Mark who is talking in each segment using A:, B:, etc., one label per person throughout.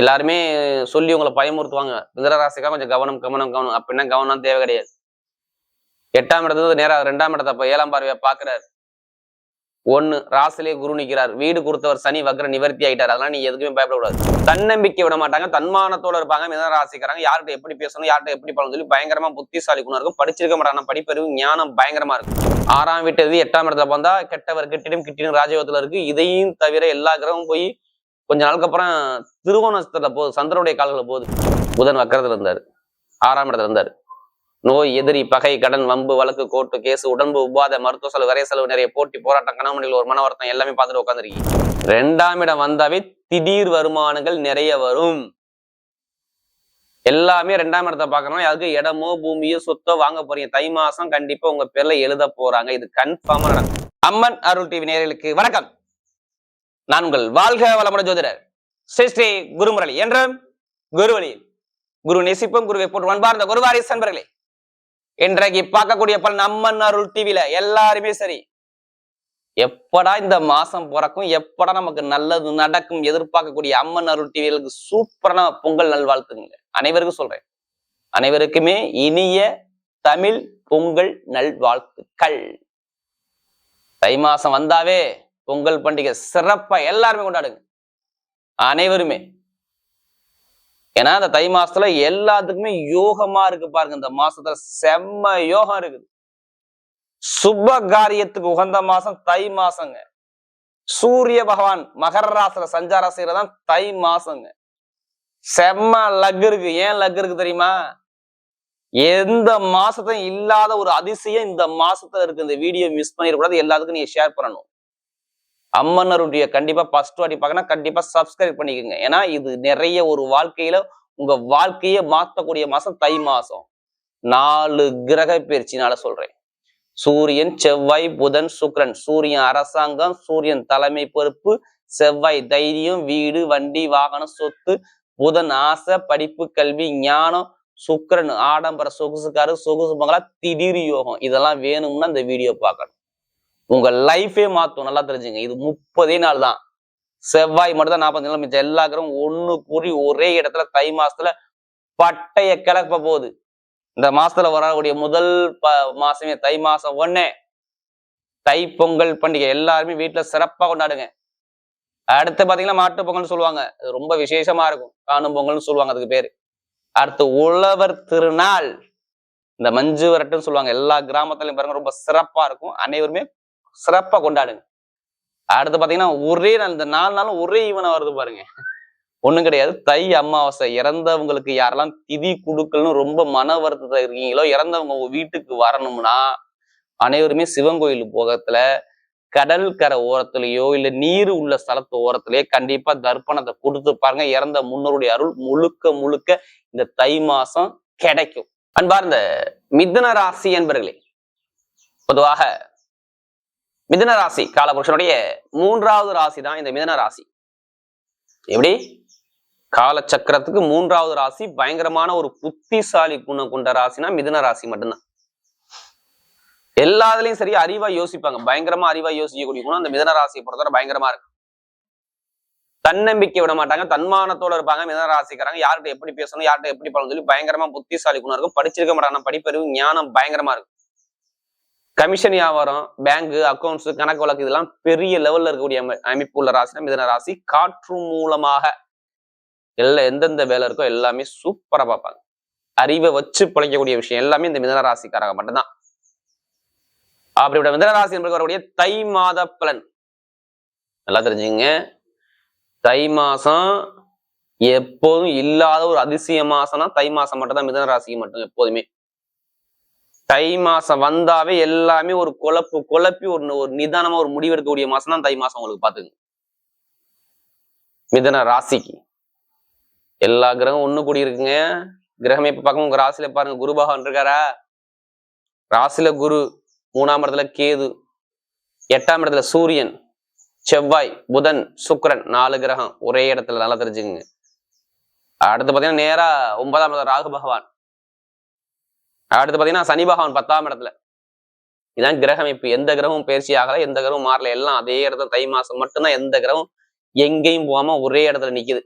A: எல்லாருமே சொல்லி உங்களை பயமுறுத்துவாங்க. மிதனராசிக்கா கொஞ்சம் கவனம் கவனம் கவனம். அப்படின்னா கவனம் தேவை கிடையாது. எட்டாம் இடத்துல நேரா ரெண்டாம் இடத்த அப்ப ஏழாம் பார்வையை பாக்குறாரு ஒன்னு ராசிலே குரு நிக்கிறார். வீடு கொடுத்தவர் சனி வக்ர நிவர்த்தி ஆயிட்டார். அதெல்லாம் நீ எதுக்குமே பயப்படக்கூடாது. தன்னம்பிக்கை விட மாட்டாங்க. தன்மானத்தோட இருப்பாங்க. மிதன ராசிக்காரங்க யார்கிட்ட எப்படி பேசணும் யார்கிட்ட எப்படி பழம் சொல்லி பயங்கரமா புத்திசாலி குணம் இருக்கும். படிச்சிருக்க மாட்டாங்க. படிப்பறிவு ஞானம் பயங்கரமா இருக்கும். ஆறாம் வீட்டு எட்டாம் இடத்துல பார்த்தா கெட்டவர் கிட்டிடும் கிட்டிடும் ராஜயோகத்துல இருக்கு. இதையும் தவிர எல்லா கிரகமும் போய் கொஞ்ச நாளுக்கு அப்புறம் திருவோணத்துல போது சந்திரனுடைய கால்களில் போகுது புதன் வக்கரத்துல இருந்தாரு. ஆறாம் இடத்துல இருந்தாரு. நோய் எதிரி பகை கடன் வம்பு வழக்கு கோர்ட்டு கேஸ் உடம்பு உபாத மருத்துவ செலவு வரைய செலவு நிறைய போட்டி போராட்டம் கணவனில் ஒரு மன வருத்தம் எல்லாமே பார்த்துட்டு உட்காந்துருக்கீங்க ரெண்டாம் இடம் வந்தாவே திடீர் வருமானங்கள் நிறைய வரும். எல்லாமே ரெண்டாம் இடத்தை பார்க்கணும் அதுக்கு இடமோ பூமியோ சொத்தோ வாங்க போறீங்க. தை மாசம் கண்டிப்பா உங்க பேர்ல எழுத போறாங்க. இது கன்ஃபார்மா நடக்கும். அம்மன் அருள் டிவி நேயர்களுக்கு வணக்கம். நான் உங்கள் வாழ்க வளமுடன் ஜோதிடர். ஸ்ரீ ஸ்ரீ குருமுரளி என்றும் குருவழியில் குரு நெசிப்பும் குருவை போட்டு அன்பார்ந்த குருவாரி சன்பர்களே இன்றைக்கு பார்க்கக்கூடிய பல அம்மன் அருள் டிவில எல்லாருமே சரி. எப்படா இந்த மாசம் பிறக்கும் எப்படா நமக்கு நல்லது நடக்கும் எதிர்பார்க்கக்கூடிய அம்மன் அருள் டிவிகளுக்கு சூப்பரான பொங்கல் நல்வாழ்த்துங்க அனைவருக்கும் சொல்றேன். அனைவருக்குமே இனிய தமிழ் பொங்கல் நல்வாழ்த்துக்கள். தை மாசம் வந்தாவே பொங்கல் பண்டிகை சிறப்பா எல்லாருமே கொண்டாடுங்க. அனைவருமே. ஏன்னா இந்த தை மாசத்துல எல்லாத்துக்குமே யோகமா இருக்கு பாருங்க. இந்த மாசத்துல செம்ம யோகம் இருக்குது. சுப காரியத்துக்கு உகந்த மாசம் தை மாசங்க. சூரிய பகவான் மகர ராசில சஞ்சாரம் செய்யறதான் தை மாசங்க. செம்ம லக் இருக்கு. ஏன் லக் இருக்கு தெரியுமா? எந்த மாசத்தையும் இல்லாத ஒரு அதிசயம் இந்த மாசத்துல இருக்கு. இந்த வீடியோ மிஸ் பண்ணிடக்கூடாது. எல்லாத்துக்கும் நீங்க ஷேர் பண்ணணும். அம்மனருடைய கண்டிப்பா ஃபர்ஸ்ட் வாட்டி பார்க்கணும் கண்டிப்பா சப்ஸ்கிரைப் பண்ணிக்கோங்க. ஏன்னா இது நிறைய ஒரு வாழ்க்கையில உங்க வாழ்க்கையை மாத்தக்கூடிய மாசம் தை மாசம். நாலு கிரக பயிற்சினால சொல்றேன். சூரியன் செவ்வாய் புதன் சுக்ரன். சூரியன் அரசாங்கம் சூரியன் தலைமை பொறுப்பு செவ்வாய் தைரியம் வீடு வண்டி வாகனம் சொத்து புதன் ஆசை படிப்பு கல்வி ஞானம் சுக்கிரன் ஆடம்பர சொகுசுக்காரு சொகுசு மங்களா திடீர் யோகம். இதெல்லாம் வேணும்னா இந்த வீடியோ பார்க்கணும். உங்க லைஃபே மாத்தும். நல்லா தெரிஞ்சுங்க. இது முப்பதே நாள் தான். செவ்வாய் மட்டும் தான் நாற்பது நாள் மிச்சம். எல்லா கிரகம் ஒண்ணு கூறி ஒரே இடத்துல தை மாசத்துல பட்டைய கிளப்ப போகுது. இந்த மாசத்துல வரக்கூடிய முதல் ப மாசமே தை மாசம் ஒன்னே தை பொங்கல் பண்டிகை. எல்லாருமே வீட்டுல சிறப்பா கொண்டாடுங்க. அடுத்து பாத்தீங்கன்னா மாட்டு பொங்கல்னு சொல்லுவாங்க. அது ரொம்ப விசேஷமா இருக்கும். காணும் பொங்கல்னு சொல்லுவாங்க அதுக்கு பேரு. அடுத்து உழவர் திருநாள். இந்த மஞ்சு விரட்டுன்னு சொல்லுவாங்க. எல்லா கிராமத்துலயும் பாருங்க ரொம்ப சிறப்பா இருக்கும். அனைவருமே சிறப்பா கொண்டாடுங்க. அடுத்து பாத்தீங்கன்னா ஒரே நாள் இந்த நாலு நாளும் ஒரே ஈவனை வருது பாருங்க. ஒண்ணும் கிடையாது. தை அமாவாசை. இறந்தவங்களுக்கு யாரெல்லாம் திதி கொடுக்கலன்னு ரொம்ப மன வருத்தத்தில் இருக்கீங்களோ இறந்தவங்க வீட்டுக்கு வரணும்னா அனைவருமே சிவன் கோயில் போகத்துல கடல் கரை ஓரத்திலேயோ இல்ல நீர் உள்ள ஸ்தலத்து ஓரத்திலேயே கண்டிப்பா தர்ப்பணத்தை கொடுத்து பாருங்க. இறந்த முன்னோருடைய அருள் முழுக்க முழுக்க இந்த தை மாசம் கிடைக்கும். அன்பார்ந்த மிதன ராசி என்பர்களே பொதுவாக மிதன ராசி காலபுருஷனுடைய மூன்றாவது ராசி தான் இந்த மிதன ராசி. எப்படி? காலச்சக்கரத்துக்கு மூன்றாவது ராசி பயங்கரமான ஒரு புத்திசாலி குணம் கொண்ட ராசினா மிதன ராசி மட்டும்தான். எல்லாத்துலயும் சரி அறிவா யோசிப்பாங்க. பயங்கரமா அறிவா யோசிக்கக்கூடிய குணம் அந்த மிதன ராசியை பொறுத்தவரை பயங்கரமா இருக்கு. தன்னம்பிக்கை விட மாட்டாங்க தன்மானத்தோட இருப்பாங்க மிதன ராசிக்காரங்க. யார்கிட்ட எப்படி பேசணும் யார்கிட்ட எப்படி பண்ணணும் சொல்லி பயங்கரமா புத்திசாலி குணம் இருக்கும். படிச்சிருக்க மாட்டாங்க படிப்பறிவு ஞானம் பயங்கரமா இருக்கும் கமிஷன் வியாபாரம் பேங்க் அக்கௌண்ட்ஸ் கணக்கு வழக்கு இதெல்லாம் பெரிய லெவல்ல இருக்கக்கூடிய அமை- அமைப்பு உள்ள ராசினா மிதன ராசி. காற்று மூலமாக எல்லா எந்தெந்த வேலை இருக்கோ எல்லாமே சூப்பரா பார்ப்பாங்க. அறிவை வச்சு பிழைக்கக்கூடிய விஷயம் எல்லாமே இந்த மிதன ராசிக்காரங்க மட்டும்தான். அப்படிப்பட்ட மிதன ராசி என்பது வரக்கூடிய தை மாத பலன். நல்லா தெரிஞ்சுங்க தை மாசம் எப்போதும் இல்லாத ஒரு அதிசய மாசம்னா தை மாசம் மட்டும் தான் மிதன ராசிக்கு மட்டும் எப்போதுமே. தை மாசம் வந்தாவே எல்லாமே ஒரு குழப்பு குழப்பி ஒரு ஒரு நிதானமா ஒரு முடிவெடுக்கக்கூடிய மாசம் தான் தை மாசம் உங்களுக்கு பாத்துங்க மிதன ராசிக்கு. எல்லா கிரகம் ஒண்ணு கூடி இருக்குங்க. கிரகம் இப்ப பக்கம் உங்க ராசியில பாருங்க. குரு பகவான் இருக்காரா? ராசியில குரு மூணாம் இடத்துல கேது எட்டாம் இடத்துல சூரியன் செவ்வாய் புதன் சுக்கரன் நாலு கிரகம் ஒரே இடத்துல நல்லா தெரிஞ்சுக்குங்க. அடுத்து பாத்தீங்கன்னா நேரா ஒன்பதாம் இடத்துல ராகு பகவான். அடுத்து பாத்தீங்கன்னா சனி பகவான் பத்தாம் இடத்துல. இதான் கிரகமைப்பு. எந்த கிரகமும் பயிற்சி ஆகலை எந்த கிரகமும் மாறல. எல்லாம் அதே இடத்துல தை மாசம் மட்டும்தான் எந்த கிரகம் எங்கேயும் போகாம ஒரே இடத்துல நிக்குது.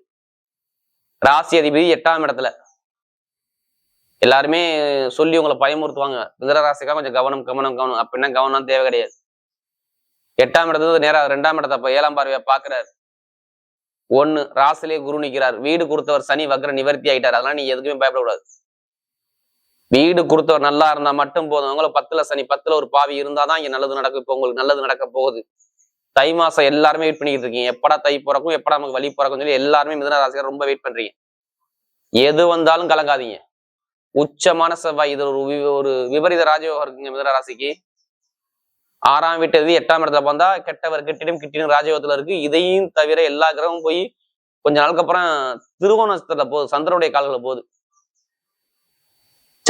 A: ராசி அதிபதி எட்டாம் இடத்துல. எல்லாருமே சொல்லி உங்களை பயமுறுத்துவாங்க. மிதரராசிக்காக கொஞ்சம் கவனம் கவனம் கவனம். அப்படின்னா கவனம் தேவை கிடையாது. எட்டாம் இடத்துல நேராக ரெண்டாம் இடத்த அப்ப ஏழாம் பார்வையை பாக்குறாரு. ஒண்ணு ராசிலே குரு நிக்கிறார். வீடு கொடுத்தவர் சனி வக்ர நிவர்த்தி ஆயிட்டார். அதெல்லாம் நீ எதுக்குமே பயப்படக்கூடாது. வீடு கொடுத்தவர் நல்லா இருந்தா மட்டும் போதும். அவங்களும் பத்துல சனி பத்துல ஒரு பாவி இருந்தாதான் இங்க நல்லது நடக்கும் இப்போ உங்களுக்கு நல்லது நடக்க போகுது. தை மாசம் எல்லாருமே வெயிட் பண்ணிக்கிட்டு இருக்கீங்க. எப்படா தை பிறக்கும் எப்படா நமக்கு வழி பிறக்கும் சொல்லி எல்லாருமே மிதன ராசிக்கார் ரொம்ப வெயிட் பண்றீங்க. எது வந்தாலும் கலங்காதீங்க. உச்சமான செவ்வாய் இது ஒரு வி- ஒரு விபரீத ராஜயோகம் இருக்குங்க மிதன ராசிக்கு. ஆறாம் வீட்டு எட்டாம் இடத்துல பார்த்தா கெட்டவர் கிட்டிடும் கிட்டிடும் ராஜயோகத்துல இருக்கு. இதையும் தவிர எல்லா கிரகமும் போய் கொஞ்ச நாளுக்கு அப்புறம் திருவோணத்துல போகுது. சந்திரனுடைய கால்களை போகுது.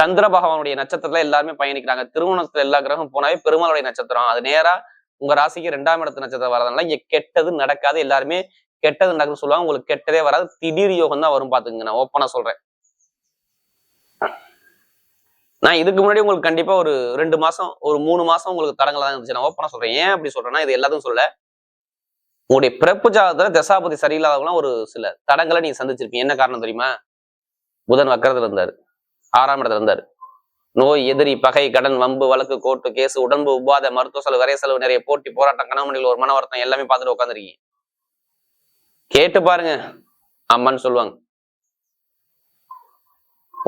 A: சந்திர பகவானுடைய நட்சத்திரத்துல எல்லாருமே பயணிக்கிறாங்க. திருவோணத்துல எல்லா கிரகம் போனாவே பெருமாளுடைய நட்சத்திரம். அது நேரா உங்க ராசிக்கு ரெண்டாம் இடத்து நட்சத்திரம் வரதுனால இங்க கெட்டது நடக்காது. எல்லாருமே கெட்டது நடக்குன்னு சொல்லுவாங்க. உங்களுக்கு கெட்டதே வராது. திடீர் யோகம் தான் வரும் பாத்துங்க நான் ஓப்பனா சொல்றேன். நான் இதுக்கு முன்னாடி உங்களுக்கு கண்டிப்பா ஒரு ரெண்டு மாசம் ஒரு மூணு மாசம் உங்களுக்கு தடங்களா தான் இருந்துச்சு. நான் ஓப்பனா சொல்றேன். ஏன் அப்படி சொல்றேன்னா இது எல்லாத்தையும் சொல்ல உங்களுடைய பிறப்பு ஜாதகத்துல தசாபதி சரியில்லாதவங்களாம் ஒரு சில தடங்களை நீங்க சந்திச்சிருப்பீங்க. என்ன காரணம் தெரியுமா? புதன் வக்கரத்துல இருந்தாரு. ஆறாம் இடத்துல இருந்தார். நோய் எதிரி பகை கடன் வம்பு வழக்கு கோர்ட்டு கேஸ் உடம்பு உபாத மருத்துவ செலவு வரைய செலவு நிறைய போட்டி போராட்டம் கணவனில் ஒரு மன வருத்தம் எல்லாமே பார்த்துட்டு உட்காந்துருக்கீங்க கேட்டு பாருங்க. அம்மான்னு சொல்லுவாங்க.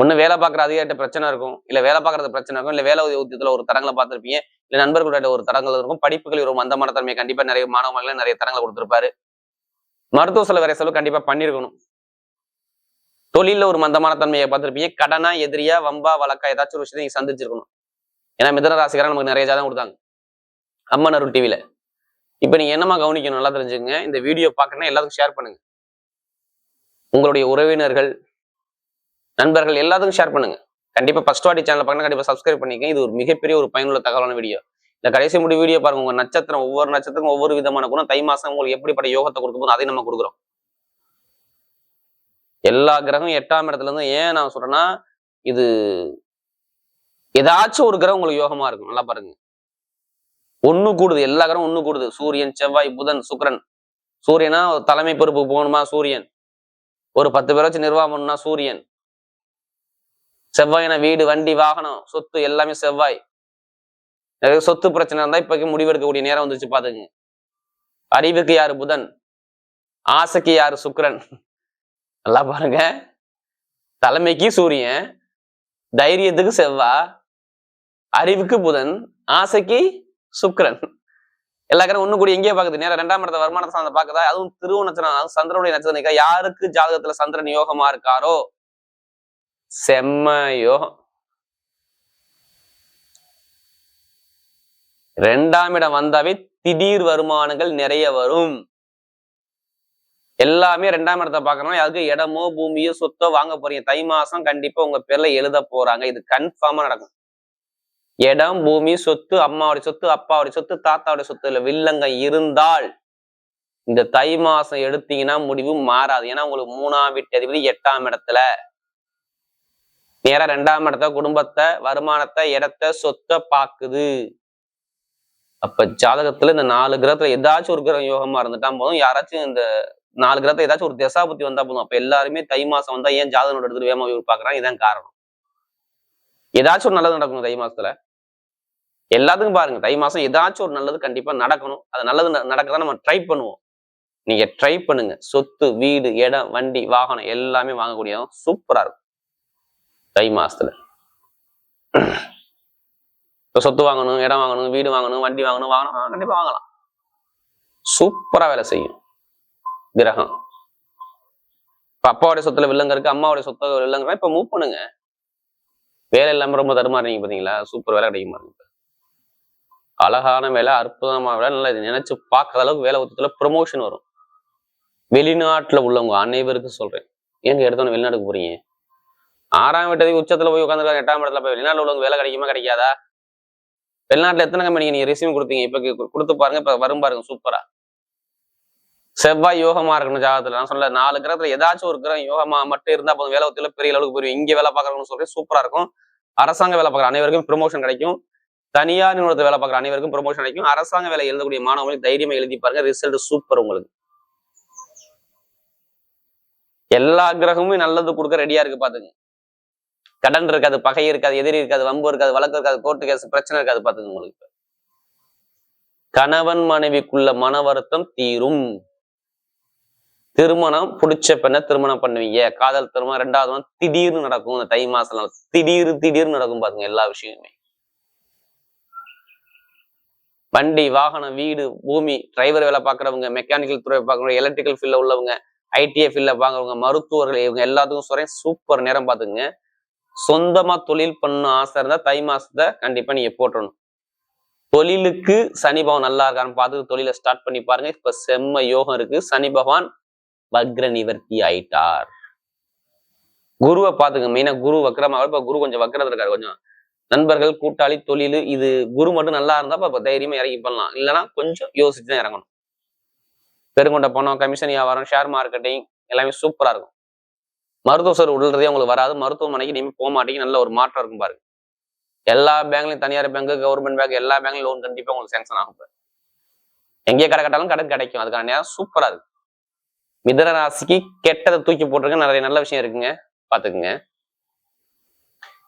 A: ஒண்ணு வேலை பார்க்குற அதிகாரிட்ட பிரச்சனை இருக்கும் இல்ல வேலை பார்க்கறது பிரச்சனை இருக்கும் இல்ல வேலை உத்தியத்துல ஒரு தரங்களை பார்த்திருப்பீங்க இல்ல நண்பர்களோட ஒரு தரங்கள் இருக்கும் படிப்புகள் ஒரு மந்தமான தன்மை கண்டிப்பா நிறைய மாணவர்கள் நிறைய தரங்களை கொடுத்துருப்பாரு. மருத்துவ செலவு வரைய செலவு கண்டிப்பா பண்ணியிருக்கணும் தொழில ஒரு மந்தமான தன்மையை பார்த்துருப்பீங்க. கடனா எதிரியா வம்பா வழக்கா ஏதாச்சும் ஒரு விஷயத்தை நீங்க சந்திச்சிருக்கணும். ஏன்னா மிதன ராசிக்காரன் நமக்கு நிறைய ஜாதகம் கொடுத்தாங்க. அம்மன் அருள் டிவியில இப்ப நீங்க என்னமா கவனிக்கணும்? நல்லா தெரிஞ்சுங்க இந்த வீடியோ பார்க்கணும்னா எல்லாத்துக்கும் ஷேர் பண்ணுங்க. உங்களுடைய உறவினர்கள் நண்பர்கள் எல்லாத்துக்கும் ஷேர் பண்ணுங்க. கண்டிப்பா ஃபர்ஸ்ட் வாட்டி சேனல் பார்க்கணும் கண்டிப்பா சப்ஸ்கிரைப் பண்ணிக்கங்க. இது ஒரு மிகப்பெரிய ஒரு பயனுள்ள தகவலான வீடியோ இந்த கடைசி முடி வீடியோ பாருங்க. உங்க நட்சத்திரம் ஒவ்வொரு நட்சத்திரம் ஒவ்வொரு விதமான குணம். தை மாசம் உங்களுக்கு எப்படிப்பட்ட யோகத்தை கொடுக்க போதும் நம்ம கொடுக்குறோம். எல்லா கிரகம் எட்டாம் இடத்துல இருந்து ஏன் நான் சொல்றேன்னா இது ஏதாச்சும் ஒரு கிரகம் உங்களுக்கு யோகமா இருக்கும். நல்லா பாருங்க. ஒண்ணு கூடுது. எல்லா கிரகம் ஒண்ணு கூடுது. சூரியன் செவ்வாய் புதன் சுக்கிரன். சூரியனா ஒரு தலைமை பொறுப்பு போகணுமா? சூரியன். ஒரு பத்து பேர் வச்சு நிர்வாகம் பண்ணணும்னா சூரியன். செவ்வாய்னா வீடு வண்டி வாகனம் சொத்து எல்லாமே செவ்வாய். நிறைய சொத்து பிரச்சனை இருந்தா இப்பக்கு முடிவெடுக்கக்கூடிய நேரம் வந்துச்சு பாத்துங்க அறிவுக்கு யாரு? புதன். ஆசைக்கு யாரு? சுக்ரன் நல்லா பாருங்க. தலைமைக்கு சூரியன் தைரியத்துக்கு செவ்வா அறிவுக்கு புதன் ஆசைக்கு சுக்கரன். எல்லா ஒண்ணு கூடி எங்கேயே பாக்குது. நேரம் ரெண்டாம் இடத்த வருமானத்தை சார்ந்த பாக்குதா? அதுவும் திருவ நட்சத்திரம் அதுவும் சந்திரனுடைய நட்சத்திரம் யாருக்கு ஜாதகத்துல சந்திரன் யோகமா இருக்காரோ? செம்ம யோகம். ரெண்டாம் இடம் வந்தாவே திடீர் வருமானங்கள் நிறைய வரும். எல்லாமே ரெண்டாம் இடத்தை பார்க்கறோம் அதுக்கு இடமோ பூமியோ சொத்தோ வாங்க போறீங்க. தை மாசம் கண்டிப்பா உங்க பேர்ல எழுத போறாங்க. இது கன்ஃபார்மா நடக்கும். இடம் பூமி சொத்து அம்மாவுடைய சொத்து அப்பாவுடைய சொத்து தாத்தாவுடைய சொத்து இல்ல வில்லங்க இருந்தால் இந்த தை மாசம் எடுத்தீங்கன்னா முடிவு மாறாது. ஏன்னா உங்களுக்கு மூணாம் வீட்டு அதிபதி எட்டாம் இடத்துல. நேரா ரெண்டாம் இடத்த குடும்பத்தை வருமானத்தை இடத்த சொத்தை பாக்குது அப்ப ஜாதகத்துல இந்த நாலு கிரகத்துல ஏதாச்சும் ஒரு கிரகம் யோகமா இருந்துட்டா போதும். யாராச்சும் இந்த நாலு கிரகத்தை ஏதாச்சும் ஒரு திசாபுத்தி வந்தா போதும். அப்ப எல்லாருமே தை மாசம் வந்தா ஏன் ஜாதகம் எடுத்துட்டு வேகமா போய் பாக்குறாங்க இதான் காரணம். ஏதாச்சும் ஒரு நல்லது நடக்கணும் தை மாசத்துல. எல்லாத்துக்கும் பாருங்க தை மாசம் ஏதாச்சும் ஒரு நல்லது கண்டிப்பா நடக்கணும். அது நல்லது நடக்கதான் நம்ம ட்ரை பண்ணுவோம். நீங்க ட்ரை பண்ணுங்க. சொத்து வீடு இடம் வண்டி வாகனம் எல்லாமே வாங்கக்கூடியதும் சூப்பரா இருக்கும். தை மாசத்துல. இப்போ சொத்து வாங்கணும் இடம் வாங்கணும் வீடு வாங்கணும் வண்டி வாங்கணும் வாங்கணும் ஆ, கண்டிப்பா வாங்கலாம். சூப்பரா வேலை செய்யும். கிரகம். இப்ப அப்பாவுடைய சொத்துல வில்லங்க இருக்கு அம்மாவுடைய சொத்துல வில்லங்க இப்ப மூவ் பண்ணுங்க. வேலை இல்லாம ரொம்ப தருமாறீங்க பாத்தீங்களா? சூப்பர் வேலை கிடைக்குமா இருக்கு அழகான வேலை அற்புதமான வேலை நல்லா இது நினைச்சு பார்க்காத அளவுக்கு வேலை ஒத்துத்துல ப்ரொமோஷன் வரும். வெளிநாட்டுல உள்ளவங்க அனைவருக்கும் சொல்றேன். ஏங்க எடுத்தோன்னு வெளிநாட்டுக்கு போறீங்க? ஆறாம் வீட்டதி உச்சத்துல போய் உட்காந்துருக்காங்க எட்டாம் இடத்துல போய் வெளிநாட்டுல உள்ளவங்க வேலை கிடைக்குமா கிடைக்காதா? வெளிநாட்டுல எத்தனை கம்பெனிக்கு நீங்க ரெசியூம் கொடுத்தீங்க இப்ப கு- கொடுத்து பாருங்க இப்ப வரும் பாருங்க சூப்பரா செவ்வாய் யோகமா இருக்கணும் ஜாதகத்துல. நான் சொல்ல நாலு கிரகத்துல ஏதாச்சும் ஒரு கிரகம் யோகமா மட்டும் இருந்தா போதும். வேலை ஒத்துல பெரிய அளவுக்கு போயிருவீங்க. இங்க வேலை பார்க்கறவங்க சொல்றேன் சூப்பரா இருக்கும். அரசாங்க வேலை பார்க்குற அனைவருக்கும் ப்ரொமோஷன் கிடைக்கும். தனியார் நிறுவனத்தை வேலை பார்க்குற அனைவருக்கும் ப்ரொமோஷன் கிடைக்கும். அரசாங்க வேலை எழுதக்கூடிய மாணவர்களுக்கு தைரியமா எழுதி பாருங்க ரிசல்ட் சூப்பர் உங்களுக்கு. எல்லா கிரகமும் நல்லது கொடுக்க ரெடியா இருக்கு பாத்துங்க. கடன் இருக்காது பகை இருக்காது எதிரி இருக்காது வம்பு இருக்காது வழக்கு இருக்காது கோர்ட்டு கேஸ் பிரச்சனை இருக்காது பாத்துங்க உங்களுக்கு. கணவன் மனைவிக்குள்ள மன வருத்தம் தீரும். திருமணம் பிடிச்ச பெண்ணை திருமணம் பண்ணுவீங்க. காதல் திருமணம் ரெண்டாவது திடீர்னு நடக்கும். இந்த தை மாசம் திடீர் திடீர்னு நடக்கும் பாருங்க எல்லா விஷயமுமே. வண்டி வாகனம் வீடு பூமி டிரைவர் வேலை பார்க்குறவங்க மெக்கானிக்கல் துறை பார்க்குறவங்க எலக்ட்ரிக்கல் ஃபீல்டில் உள்ளவங்க ஐடிஐ ஃபீல்டில் பார்க்குறவங்க மருத்துவர்கள் இவங்க எல்லாத்துக்கும் சொல்றேன் சூப்பர் நேரம் பார்த்துங்க சொந்தமா தொழில் பண்ண ஆசை இருந்தால் தை மாசத்தை கண்டிப்பா நீங்கள் போட்டணும் தொழிலுக்கு சனி பகவான் நல்லா இருக்கான்னு பார்த்து தொழிலை ஸ்டார்ட் பண்ணி பாருங்க. இப்ப செம்ம யோகம் இருக்கு. சனி பகவான் வக்ர நிவர்த்தி ஆயிட்டார். குருவை பாத்துங்க மெயினா குரு வக்ரமாக இப்ப குரு கொஞ்சம் வக்கரத்துல இருக்காரு. கொஞ்சம் நண்பர்கள் கூட்டாளி தொழில் இது குரு மட்டும் நல்லா இருந்தா இப்ப தைரியமா இறங்கி பண்ணலாம். இல்லைன்னா கொஞ்சம் யோசிச்சு தான் இறங்கணும். பெருங்கொண்ட பணம் கமிஷன் வியாபாரம் ஷேர் மார்க்கெட்டிங் எல்லாமே சூப்பரா இருக்கும். மருத்துவ சார் உள்ளதே உங்களுக்கு வராது. மருத்துவமனைக்கு நீங்க போக மாட்டீங்க நல்ல ஒரு மாற்றம் இருக்கும் பாருங்க. எல்லா பேங்க்லயும் தனியார் பேங்க் கவர்மெண்ட் பேங்க் எல்லா பேங்க்லயும் லோன் கண்டிப்பா உங்களுக்கு சேங்ஷன் ஆகும் பாரு. எங்கேயே கடை கட்டாலும் கடன் கிடைக்கும். அதுக்கான நேரம் சூப்பரா இருக்கு மிதன ராசிக்கு கெட்டதை தூக்கி போட்டிருக்க நிறைய நல்ல விஷயம் இருக்குங்க. பாத்துக்குங்க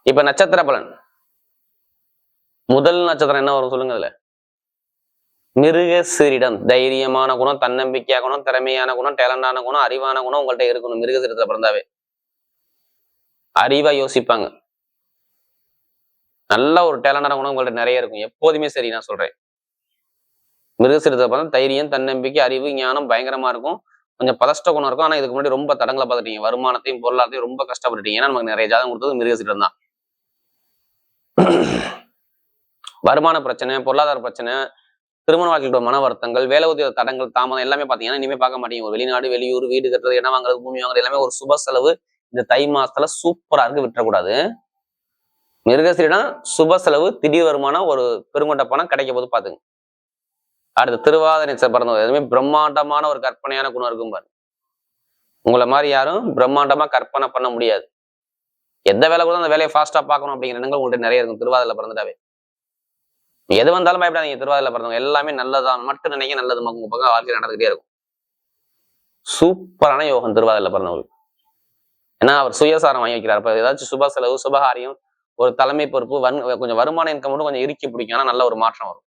A: இப்ப நட்சத்திர பலன். முதல் நட்சத்திரம் என்ன வரும் சொல்லுங்க அதுல? மிருக சீரிடம். தைரியமான குணம் தன்னம்பிக்கையா குணம் திறமையான குணம் டேலண்டான குணம் அறிவான குணம் உங்கள்கிட்ட இருக்கணும். மிருக சீரத்துல பிறந்தாவே. அறிவா யோசிப்பாங்க. நல்ல ஒரு டேலண்டான குணம் உங்கள்ட்ட நிறைய இருக்கும். எப்போதுமே சரி நான் சொல்றேன். மிருக மிருகசீரத்தை பார்த்தா தைரியம் தன்னம்பிக்கை அறிவு ஞானம் பயங்கரமா இருக்கும். கொஞ்சம் பதஷ்ட குணம் இருக்கும். ஆனா இதுக்கு முன்னாடி ரொம்ப தடங்களை பார்த்துட்டீங்க. வருமானத்தையும் பொருளாதாரத்தையும் ரொம்ப கஷ்டப்பட்டுட்டீங்க. ஏன்னா நமக்கு நிறைய ஜாதகம் கொடுத்தது மிருகசீரம் தான். வருமான பிரச்சனை பொருளாதார பிரச்சனை திருமண வாழ்க்கையோட மன வருத்தங்கள் வேலை உதவி தடங்கள் தாமதம் எல்லாமே பாத்தீங்கன்னா இனிமே பார்க்க மாட்டீங்க. ஒரு வெளிநாடு வெளியூர் வீடு கட்டுறது இடம் வாங்குறது பூமி வாங்குறது எல்லாமே ஒரு சுப செலவு. இந்த தை மாசத்துல சூப்பரா இருக்கு. விட்டுறக்கூடாது. மிருகசீரிடம் சுப செலவு திடீர் வருமானம் ஒரு பெருங்கொண்ட பணம் கிடைக்க போது பாத்துங்க அடுத்து திருவாதனை நட்சத்திரம் பிறந்தவங்க எதுவுமே பிரம்மாண்டமான ஒரு கற்பனையான குணம் இருக்கும் பாரு. உங்களை மாதிரி யாரும் பிரம்மாண்டமா கற்பனை பண்ண முடியாது. எந்த வேலை கூட அந்த வேலையை ஃபாஸ்டா பார்க்கணும் அப்படிங்கிற எண்ணங்கள் உங்கள்கிட்ட நிறைய இருக்கும். திருவாதிரை பிறந்துட்டாவே. எது வந்தாலும் பயப்படாதீங்க. திருவாதில பிறந்தவங்க எல்லாமே நல்லதான் மட்டும் நினைக்க நல்லது உங்க பக்கம் வாழ்க்கை நடந்துகிட்டே இருக்கும். சூப்பரான யோகம் திருவாதில பிறந்தவங்களுக்கு. ஏன்னா அவர் சுயசாரம் வாங்கி வைக்கிறார். அப்ப ஏதாச்சும் சுப செலவு சுபகாரியம் ஒரு தலைமை பொறுப்பு வன் கொஞ்சம் வருமான இன்கம் மட்டும் கொஞ்சம் இறுக்கி பிடிக்கும். ஆனா நல்ல ஒரு மாற்றம் வரும்.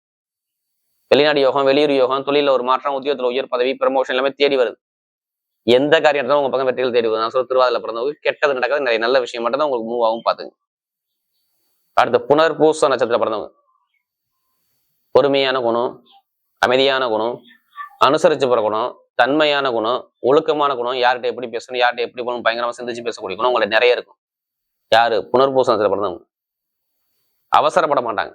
A: வெளிநாடு யோகம் வெளியூர் யோகம் தொழில ஒரு மாற்றம் உத்தியோகத்துல உயர் பதவி ப்ரமோஷன் எல்லாமே தேடி வருது. எந்த காரியத்தான் உங்க பக்கம் வெற்றிகள் தேடி வருது. நான் சொல்ல திருவாதிரை பிறந்தவங்க கெட்டது நடக்காது நிறைய நல்ல விஷயம் மட்டும் தான் உங்களுக்கு மூவ் ஆகும் பாத்துங்க அடுத்து புனர் பூச நட்சத்திர பிறந்தவங்க பொறுமையான குணம் அமைதியான குணம் அனுசரிச்சு போற குணம் தன்மையான குணம் ஒழுக்கமான குணம் யார்கிட்ட எப்படி பேசணும் யார்கிட்ட எப்படி போகணும் பயங்கரமா சிந்திச்சு பேசக்கூடிய குணம் உங்களுக்கு நிறைய இருக்கும். யாரு? புனர்பூசணத்துல பிறந்தவங்க அவசரப்பட மாட்டாங்க.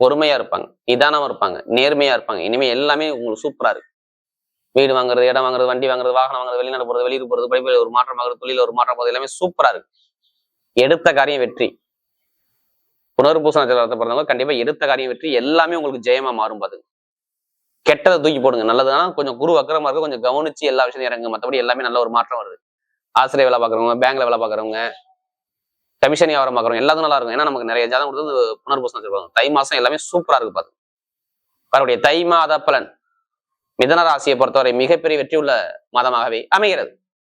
A: பொறுமையா இருப்பாங்க. நிதானமா இருப்பாங்க. நேர்மையா இருப்பாங்க. இனிமே எல்லாமே உங்களுக்கு சூப்பரா இருக்கு. வீடு வாங்குறது இடம் வாங்குறது வண்டி வாங்குறது வாகனம் வாங்குறது வெளிநாடு போறது வெளியூர் போறது படிப்பில் ஒரு மாற்றம் ஆகுறது தொழில ஒரு மாற்றம் போகிறது எல்லாமே சூப்பரா இருக்கு. எடுத்த காரியம் வெற்றி. புனர்பூச நட்சத்திரத்தை பிறந்தவங்க கண்டிப்பா எடுத்த காரியம் வெற்றி எல்லாமே உங்களுக்கு ஜெயமா மாறும் பாத்துங்க கெட்டதை தூக்கி போடுங்க. நல்லதுனா கொஞ்சம் குரு அக்கிரமா இருக்கு கொஞ்சம் கவனிச்சு எல்லா விஷயத்தையும் இறங்குங்க. மற்றபடி எல்லாமே நல்ல ஒரு மாற்றம் வருது. ஆசிரியர் வேலை பார்க்குறவங்க பேங்க்ல வேலை பார்க்குறவங்க கமிஷன் வியாபாரம் பார்க்குறோம். எல்லாத்துக்கும் நல்லா இருக்கும். ஏன்னா நமக்கு நிறைய ஜாதகம் கொடுத்தது புனர்பூசம் வச்சிருப்பாங்க. தை மாசம் எல்லாமே சூப்பரா இருக்கு பாத்து அவருடைய தை மாத பலன் மிதன ராசியை பொறுத்தவரை மிகப்பெரிய வெற்றி உள்ள மாதமாகவே அமைகிறது.